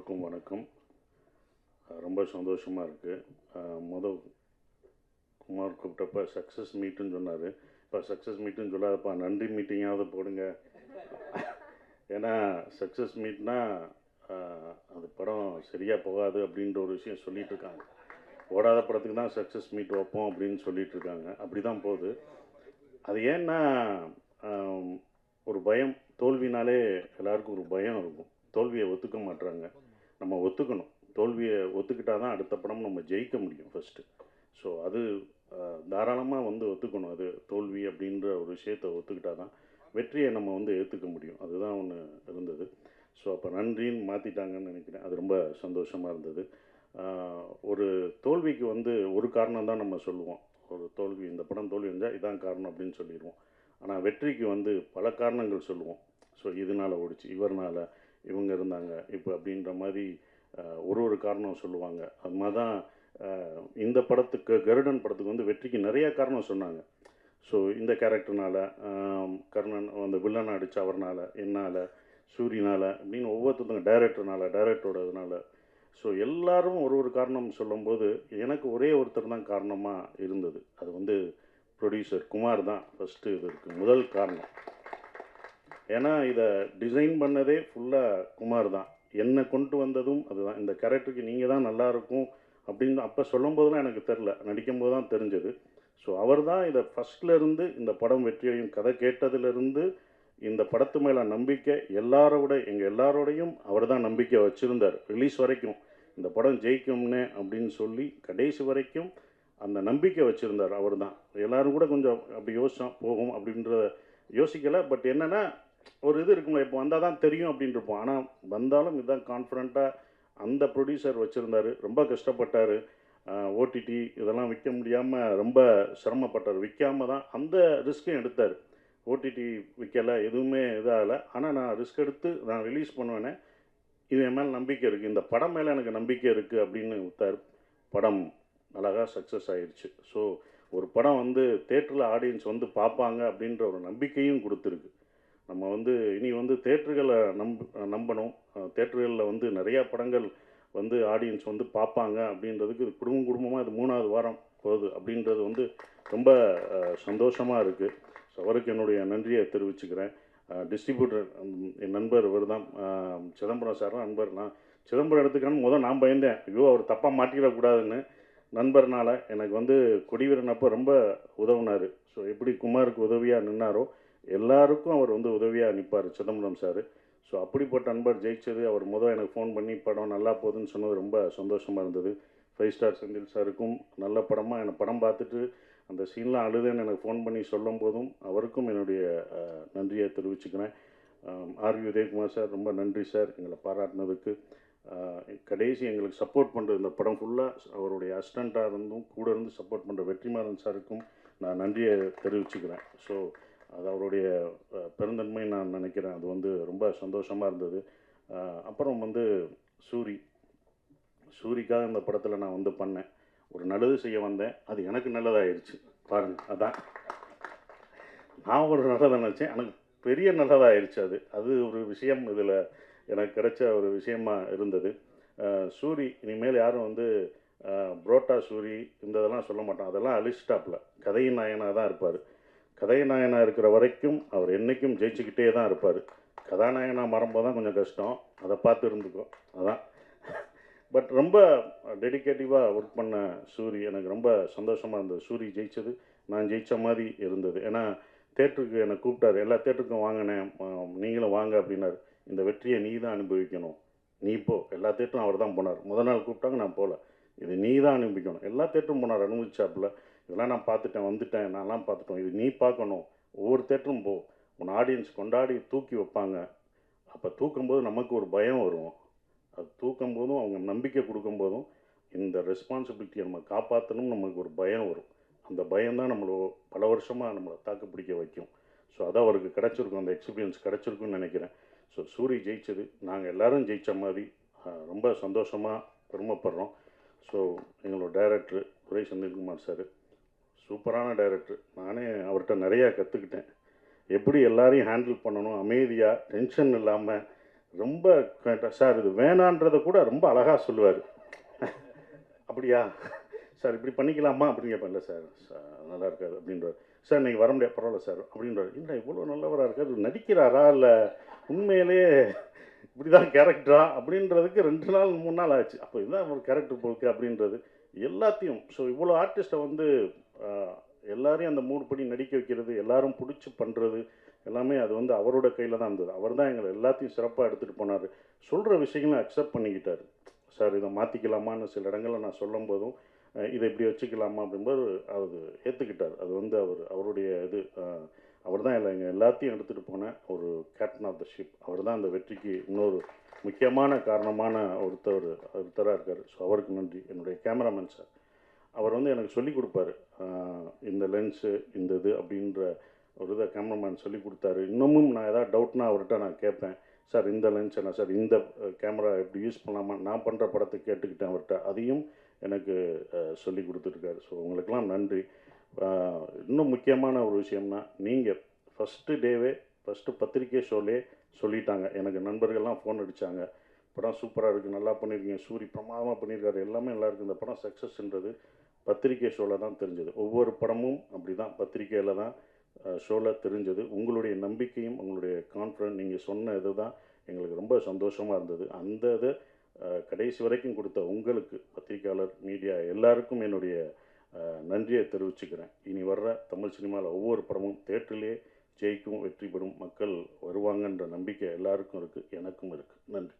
எல்லோருக்கும் வணக்கம். ரொம்ப சந்தோஷமாக இருக்குது மொதல் குமார் கூப்பிட்டப்ப சக்ஸஸ் மீட்டுன்னு சொன்னார். இப்போ சக்ஸஸ் மீட்டுன்னு சொல்லாதப்பா நன்றி மீட்டிங்காவது போடுங்க. ஏன்னா சக்ஸஸ் மீட்னா அந்த படம் சரியாக போகாது அப்படின்ற ஒரு விஷயம் சொல்லிகிட்டு இருக்காங்க. ஓடாத படத்துக்கு தான் சக்ஸஸ் மீட் வைப்போம் அப்படின்னு சொல்லிகிட்டு இருக்காங்க. அப்படி தான் போகுது. அது ஏன்னா ஒரு பயம் தோல்வினாலே எல்லாருக்கும் ஒரு பயம் இருக்கும். தோல்வியை ஒத்துக்க மாட்டுறாங்க நம்ம ஒத்துக்கணும். தோல்வியை ஒத்துக்கிட்டா தான் அடுத்த படம் நம்ம ஜெயிக்க முடியும் ஃபஸ்ட்டு ஸோ அது தாராளமாக வந்து ஒத்துக்கணும். அது தோல்வி அப்படின்ற ஒரு விஷயத்தை ஒத்துக்கிட்டா தான் வெற்றியை நம்ம வந்து ஏற்றுக்க முடியும். அதுதான் ஒன்று இருந்தது. ஸோ அப்போ நன்றின்னு மாற்றிட்டாங்கன்னு நினைக்கிறேன். அது ரொம்ப சந்தோஷமாக இருந்தது. ஒரு தோல்விக்கு வந்து ஒரு காரணம் தான் நம்ம சொல்லுவோம். ஒரு தோல்வி இந்த படம் தோல்வி இருந்தால் இதான் காரணம் அப்படின்னு சொல்லிடுவோம். ஆனால் வெற்றிக்கு வந்து பல காரணங்கள் சொல்லுவோம். ஸோ இதனால் ஓடிச்சு இவர்னால். இவங்க இருந்தாங்க. இப்போ அப்படின்ற மாதிரி ஒரு ஒரு காரணம் சொல்லுவாங்க. அது மாதிரி தான் இந்த படத்துக்கு கருடன் படத்துக்கு வந்து வெற்றிக்கு நிறைய காரணம் சொன்னாங்க. ஸோ இந்த கேரக்டர்னால் கர்ணன் அந்த வில்லனை அடித்த அவர்னால் என்னால் சூரியனால் அப்படின்னு ஒவ்வொருத்தவங்க டைரக்டர்னால டைரக்டரோடதுனால ஸோ எல்லாரும் ஒரு ஒரு காரணம் சொல்லும்போது எனக்கு ஒரே ஒருத்தர் தான் காரணமாக இருந்தது. அது வந்து ப்ரொடியூசர் குமார் தான். ஃபஸ்ட்டு இதற்கு முதல் காரணம். ஏன்னா இதை டிசைன் பண்ணதே ஃபுல்லாக குமார் தான். என்னை கொண்டு வந்ததும் அதுதான். இந்த கேரக்டருக்கு நீங்கள் தான் நல்லாயிருக்கும் அப்படின்னு அப்போ சொல்லும் போதெல்லாம் எனக்கு தெரில நடிக்கும் போது தான் தெரிஞ்சது. ஸோ அவர் தான் இதை ஃபஸ்ட்லேருந்து இந்த படம் வெற்றியையும் கதை கேட்டதுலேருந்து இந்த படத்து மேலே நம்பிக்கை எல்லாரோட எங்கள் எல்லாரோடையும் அவர் தான் நம்பிக்கை வச்சுருந்தார். ரிலீஸ் வரைக்கும். இந்த படம் ஜெயிக்கும்னே அப்படின்னு சொல்லி கடைசி வரைக்கும் அந்த நம்பிக்கை வச்சுருந்தார் அவர் தான். எல்லோரும் கூட கொஞ்சம் அப்படி யோசிச்சோம் போகும் அப்படின்ற யோசிக்கலை. பட் என்னென்னா ஒரு இது இருக்கும்ல இப்போ வந்தால் தான் தெரியும் அப்படின்னு இருப்போம் ஆனால் வந்தாலும் இதுதான் கான்ஃபிடண்ட்டாக அந்த ப்ரொடியூசர் வச்சுருந்தாரு. ரொம்ப கஷ்டப்பட்டார். ஓடிடி இதெல்லாம் விற்க முடியாமல் ரொம்ப சிரமப்பட்டார். விற்காம தான் அந்த ரிஸ்க்கையும் எடுத்தார். ஓடிடி விற்கலை எதுவுமே இதாகலை. ஆனால் நான் ரிஸ்க் எடுத்து நான் ரிலீஸ் பண்ணுவேனே. இது என் மேலே நம்பிக்கை இருக்குது இந்த படம் மேலே எனக்கு நம்பிக்கை இருக்குது அப்படின்னு விட்டார் படம் அழகாக சக்ஸஸ் ஆயிடுச்சு ஸோ ஒரு படம் வந்து தேட்டரில் ஆடியன்ஸ் வந்து பார்ப்பாங்க அப்படின்ற ஒரு நம்பிக்கையும் கொடுத்துருக்கு. நம்ம வந்து இனி வந்து தேட்டர்களை நம்ப நம்பணும். தேட்டர்களில் வந்து நிறையா படங்கள் வந்து ஆடியன்ஸ் வந்து பார்ப்பாங்க அப்படின்றதுக்கு இது குடும்பம் குடும்பமாக இது மூணாவது வாரம் போகுது அப்படின்றது வந்து ரொம்ப சந்தோஷமாக இருக்குது ஸோ அவருக்கு என்னுடைய நன்றியை தெரிவிச்சுக்கிறேன். டிஸ்ட்ரிபியூட்டர் என் நண்பர் இவர் தான் சிதம்பரம் சார் நண்பர். நான் சிதம்பரம் எடுத்துக்கான்னு முதல் நான் பயந்தேன். ஐயோ அவர் தப்பாக மாட்டிடக்கூடாதுன்னு நண்பர்னால் எனக்கு வந்து கொடிவீரன் அப்போ ரொம்ப உதவுனார். ஸோ எப்படி குமாருக்கு உதவியாக நின்னாரோ எல்லாருக்கும் அவர் வந்து உதவியாக நிற்பார் சிதம்பரம் சார். ஸோ அப்படிப்பட்ட நண்பர் ஜெயிச்சது. அவர் முதல் எனக்கு ஃபோன் பண்ணி படம் நல்லா போகுதுன்னு சொன்னது ரொம்ப சந்தோஷமாக இருந்தது. ஃபைவ் ஸ்டார் செந்தில் சாருக்கும் நல்ல படமாக என்னை படம் பார்த்துட்டு அந்த சீன்லாம் அழுதுன்னு எனக்கு ஃபோன் பண்ணி சொல்லும் போதும் அவருக்கும் என்னுடைய நன்றியை தெரிவிச்சுக்கிறேன். ஆர்வி உதயகுமார் சார் ரொம்ப நன்றி சார் எங்களை பாராட்டினதுக்கு. கடைசி எங்களுக்கு சப்போர்ட் பண்ணுறது இந்த படம் ஃபுல்லாக அவருடைய அசிஸ்டண்ட்டாக இருந்தும் கூட இருந்து சப்போர்ட் பண்ணுற வெற்றிமாறன் சாருக்கும் நான் நன்றியை தெரிவிச்சுக்கிறேன். ஸோ அது அவருடைய பெருந்தன்மை நான் நினைக்கிறேன். அது வந்து ரொம்ப சந்தோஷமாக இருந்தது. அப்புறம் வந்து சூரி. சூரிக்காக இந்த படத்தில் நான் வந்து பண்ணேன். ஒரு நல்லது செய்ய வந்தேன். அது எனக்கு நல்லதாகிடுச்சு பாருங்கள் அதான். நான் ஒரு நல்லதை நினச்சேன். எனக்கு பெரிய நல்லதாகிடுச்சு அது. அது ஒரு விஷயம் இதில் எனக்கு கிடைச்ச ஒரு விஷயமா இருந்தது. சூரி இனிமேல் யாரும் வந்து புரோட்டா சூரி இந்த இதெல்லாம் சொல்ல மாட்டோம் அதெல்லாம் அழிச்சிட்டாப்புல. கதையின் நாயனாக தான் இருப்பார். கதைநாயனாக இருக்கிற வரைக்கும் அவர் என்றைக்கும் ஜெயிச்சுக்கிட்டே தான் இருப்பார். கதாநாயகனா மறம்போது தான் கொஞ்சம் கஷ்டம். அதை பார்த்து இருந்துக்கும். அதான். பட் ரொம்ப டெடிக்கேட்டிவாக ஒர்க் பண்ண சூரி எனக்கு ரொம்ப சந்தோஷமாக இருந்தது. சூரி ஜெயிச்சது நான் ஜெயித்த மாதிரி இருந்தது. ஏன்னா தேட்டருக்கு என்னை கூப்பிட்டாரு. எல்லா தேட்டருக்கும் வாங்கினேன் நீங்களும் வாங்க அப்படின்னாரு. இந்த வெற்றியை நீ தான் அனுபவிக்கணும். நீ போ. எல்லா தேட்டரும் அவர் தான் போனார். முதல் நாள் கூப்பிட்டாங்க நான் போகல இது நீ தான் அனுபவிக்கணும். எல்லா தேட்டரும் போனார் அனுபவிச்சாப்புல. இதெல்லாம் நான் பார்த்துட்டேன் வந்துட்டேன் நான்லாம் பார்த்துட்டோம். இது நீ பார்க்கணும். ஒவ்வொரு தேட்டரும் போ. உன் ஆடியன்ஸ் கொண்டாடி தூக்கி வைப்பாங்க. அப்போ தூக்கும்போது நமக்கு ஒரு பயம் வரும். அது தூக்கும் போதும் அவங்க நம்பிக்கை கொடுக்கும்போதும் இந்த ரெஸ்பான்சிபிலிட்டியை நம்ம காப்பாற்றணும் நமக்கு ஒரு பயம் வரும். அந்த பயம் தான் நம்மளை பல வருஷமாக நம்மளை தாக்கு பிடிக்க வைக்கும். ஸோ அதை அவருக்கு கிடச்சிருக்கும். அந்த எக்ஸ்பீரியன்ஸ் கிடச்சிருக்குன்னு நினைக்கிறேன். ஸோ சூரி ஜெயிச்சது. நாங்கள் எல்லாரும் ஜெயித்த மாதிரி ரொம்ப சந்தோஷமாக பெருமைப்படுறோம். ஸோ எங்களோட டைரக்டர் துரை செந்தில்குமார் சார் சூப்பரான டைரக்டர் நானே அவர்கிட்ட நிறையா கற்றுக்கிட்டேன் எப்படி எல்லாரையும் ஹேண்டில் பண்ணணும் அமைதியாக டென்ஷன் இல்லாமல் ரொம்ப சார் இது வேணான்றதை கூட ரொம்ப அழகாக சொல்லுவார். அப்படியா? சார் இப்படி பண்ணிக்கலாமா? அப்படின்னு கேட்பேன். இல்லை சார் சார் நல்லா இருக்காது அப்படின்றார். சார் நீங்கள் வர முடியாது பரவாயில்ல சார் அப்படின்றார். இல்லை இவ்வளோ நல்லவராக இருக்கார் நடிக்கிறாரா இல்லை உண்மையிலேயே இப்படி தான் கேரக்டரா அப்படின்றதுக்கு ரெண்டு நாள் மூணு நாள் ஆச்சு. அப்போ இதுதான் ஒரு கேரக்டர் போக்கு அப்படின்றது. எல்லாத்தையும் ஸோ இவ்வளோ ஆர்டிஸ்ட்டை வந்து எல்லாரையும் அந்த மூடு படி நடிக்க வைக்கிறது எல்லாரும் பிடிச்சி பண்ணுறது எல்லாமே அது வந்து அவரோட கையில் தான் இருந்தது. அவர் தான் எங்களை எல்லாத்தையும் சிறப்பாக எடுத்துகிட்டு போனார். சொல்கிற விஷயங்களை அக்செப்ட் பண்ணிக்கிட்டார். சார் இதை மாற்றிக்கலாமான்னு சில இடங்களில் நான் சொல்லும் போதும் இதை இப்படி வச்சுக்கலாமா அப்படிம்போது அவர் ஏற்றுக்கிட்டார் அது வந்து அவர் அவருடைய இது அவர் தான் இல்லை எங்கள் எல்லாத்தையும் எடுத்துகிட்டு போன ஒரு கேப்டன் ஆஃப் த ஷிப் அவர் தான் அந்த வெற்றிக்கு இன்னொரு முக்கியமான காரணமான ஒருத்தர் ஒருத்தராக இருக்கார். ஸோ அவருக்கு நன்றி. என்னுடைய கேமராமேன் சார் அவர் வந்து எனக்கு சொல்லி கொடுப்பாரு. இந்த லென்ஸு இந்த இது அப்படின்ற ஒரு இதை கேமராமேன் சொல்லி கொடுத்தாரு. இன்னமும் நான் ஏதாவது டவுட்னா அவர்கிட்ட நான் கேட்பேன். சார் இந்த லென்ஸ் என்ன சார்? இந்த கேமரா எப்படி யூஸ் பண்ணலாமா நான் பண்ணுற படத்தை கேட்டுக்கிட்டேன் அவர்கிட்ட. அதையும் எனக்கு சொல்லி கொடுத்துருக்காரு. ஸோ உங்களுக்கெல்லாம் நன்றி. இன்னும் முக்கியமான ஒரு விஷயம்னா நீங்கள் ஃபஸ்ட்டு டேவே ஃபஸ்ட்டு பத்திரிக்கை ஷோலே சொல்லிட்டாங்க. எனக்கு நண்பர்கள்லாம் ஃபோன் அடித்தாங்க படம் சூப்பராக இருக்குது நல்லா பண்ணியிருக்கீங்க சூரி பிரமாதமாக பண்ணியிருக்காரு எல்லாமே நல்லா இருக்குது இந்த படம் சக்ஸஸ்ன்றது பத்திரிக்கை ஷோவில் தான் தெரிஞ்சது. ஒவ்வொரு படமும் அப்படி தான் பத்திரிக்கையில் தான் ஷோவில் தெரிஞ்சது. உங்களுடைய நம்பிக்கையும் உங்களுடைய கான்ஃபிடன்ஸ் நீங்கள் சொன்ன இது தான் எங்களுக்கு ரொம்ப சந்தோஷமாக இருந்தது. அந்த இதை கடைசி வரைக்கும் கொடுத்த உங்களுக்கு பத்திரிக்கையாளர் மீடியா எல்லாருக்கும் என்னுடைய நன்றியை தெரிவிச்சுக்கிறேன். இனி வர்ற தமிழ் சினிமாவில் ஒவ்வொரு படமும் தேட்டரிலே ஜெயிக்கும் வெற்றி பெறும் மக்கள் வருவாங்கன்ற நம்பிக்கை எல்லாருக்கும் இருக்குது எனக்கும் இருக்குது நன்றி.